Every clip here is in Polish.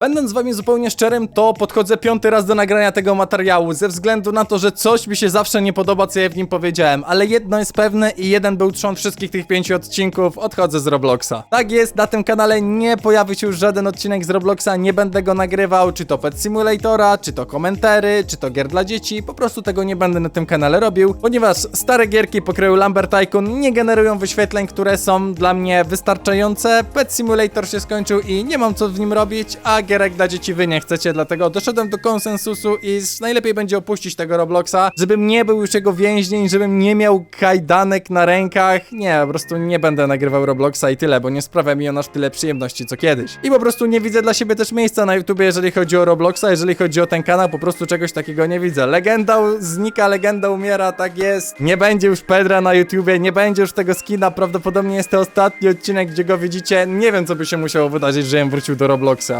Będąc z wami zupełnie szczerym, to podchodzę piąty raz do nagrania tego materiału, ze względu na to, że coś mi się zawsze nie podoba, co ja w nim powiedziałem, ale jedno jest pewne i jeden był trzon wszystkich tych pięciu odcinków, odchodzę z Robloxa. Tak jest, na tym kanale nie pojawi się już żaden odcinek z Robloxa, nie będę go nagrywał, czy to Pet Simulatora, czy to komentary, czy to gier dla dzieci, po prostu tego nie będę na tym kanale robił, ponieważ stare gierki pokroju Lambert Tycoon nie generują wyświetleń, które są dla mnie wystarczające, Pet Simulator się skończył i nie mam co w nim robić, a gierek dla dzieci wy nie chcecie, dlatego doszedłem do konsensusu i s- najlepiej będzie opuścić tego Robloxa, żebym nie był już jego więźnień, żebym nie miał kajdanek na rękach, nie, po prostu nie będę nagrywał Robloxa i tyle, bo nie sprawia mi on aż tyle przyjemności co kiedyś. I po prostu nie widzę dla siebie też miejsca na YouTubie, jeżeli chodzi o Robloxa, jeżeli chodzi o ten kanał, po prostu czegoś takiego nie widzę. Legenda znika, legenda umiera, tak jest. Nie będzie już Pedra na YouTubie, nie będzie już tego skina, prawdopodobnie jest to ostatni odcinek, gdzie go widzicie. Nie wiem, co by się musiało wydarzyć, żebym wrócił do Robloxa.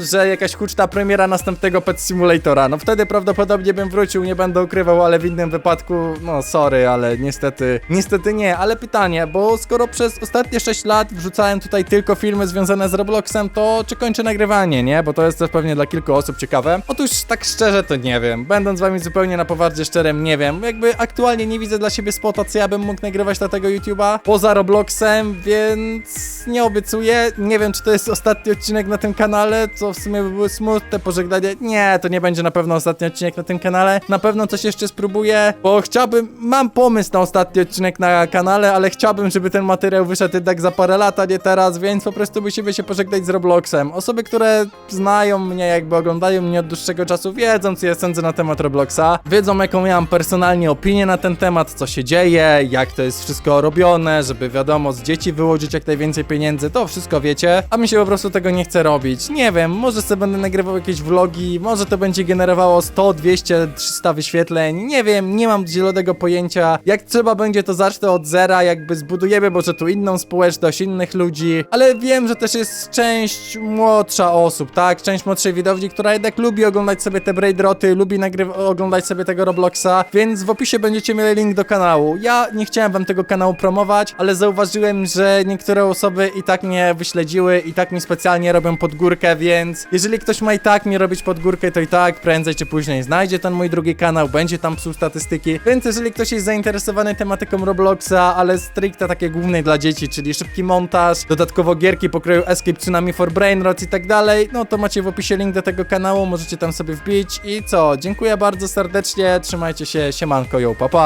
Że jakaś huczna premiera następnego Pet Simulatora. No wtedy prawdopodobnie bym wrócił, nie będę ukrywał, ale w innym wypadku, no sorry, ale niestety, niestety nie. Ale pytanie, bo skoro przez ostatnie 6 lat wrzucałem tutaj tylko filmy związane z Robloxem, to czy kończę nagrywanie, nie? Bo to jest też pewnie dla kilku osób ciekawe. Otóż tak szczerze to nie wiem. Będąc z wami zupełnie na poważnie szczerym, nie wiem. Jakby aktualnie nie widzę dla siebie spota, co ja bym mógł nagrywać na tego YouTube'a poza Robloxem, więc nie obiecuję. Nie wiem, czy to jest ostatni odcinek na tym kanale, co w sumie by były smutne pożegnanie. Nie, to nie będzie na pewno ostatni odcinek na tym kanale. Na pewno coś jeszcze spróbuję, bo chciałbym, mam pomysł na ostatni odcinek na kanale, ale chciałbym, żeby ten materiał wyszedł jednak za parę lat, a nie teraz, więc po prostu musimy się pożegnać z Robloxem. Osoby, które znają mnie, jakby oglądają mnie od dłuższego czasu, wiedzą, co ja sądzę na temat Robloxa. Wiedzą, jaką ja mam personalnie opinię na ten temat, co się dzieje, jak to jest wszystko robione, żeby wiadomo, z dzieci wyłożyć jak najwięcej pieniędzy, to wszystko wiecie, a mi się po prostu tego nie chce robić. Nie wiem, może sobie będę nagrywał jakieś vlogi, może to będzie generowało 100, 200, 300 wyświetleń, nie wiem, nie mam zielonego pojęcia. Jak trzeba będzie, to zacznę od zera, jakby zbudujemy może tu inną społeczność, innych ludzi, ale wiem, że też jest część młodsza osób, tak? Część młodszej widowni, która jednak lubi oglądać sobie te braidroty, lubi oglądać sobie tego Robloxa, więc w opisie będziecie mieli link do kanału. Ja nie chciałem wam tego kanału promować, ale zauważyłem, że niektóre osoby i tak mnie wyśledziły, i tak mi specjalnie robią podgórkę, więc jeżeli ktoś ma i tak mi robić podgórkę, to i tak prędzej czy później znajdzie ten mój drugi kanał, będzie tam psuł statystyki, więc jeżeli ktoś jest zainteresowany tematyką Robloxa, ale stricte takie głównej dla dzieci, czyli szybki montaż, dodatkowo gierki pokroju Escape Tsunami for Brainrot i tak dalej, no to macie w opisie link do tego kanału, możecie tam sobie wbić. I co, dziękuję bardzo serdecznie, trzymajcie się, siemanko, yo, pa pa!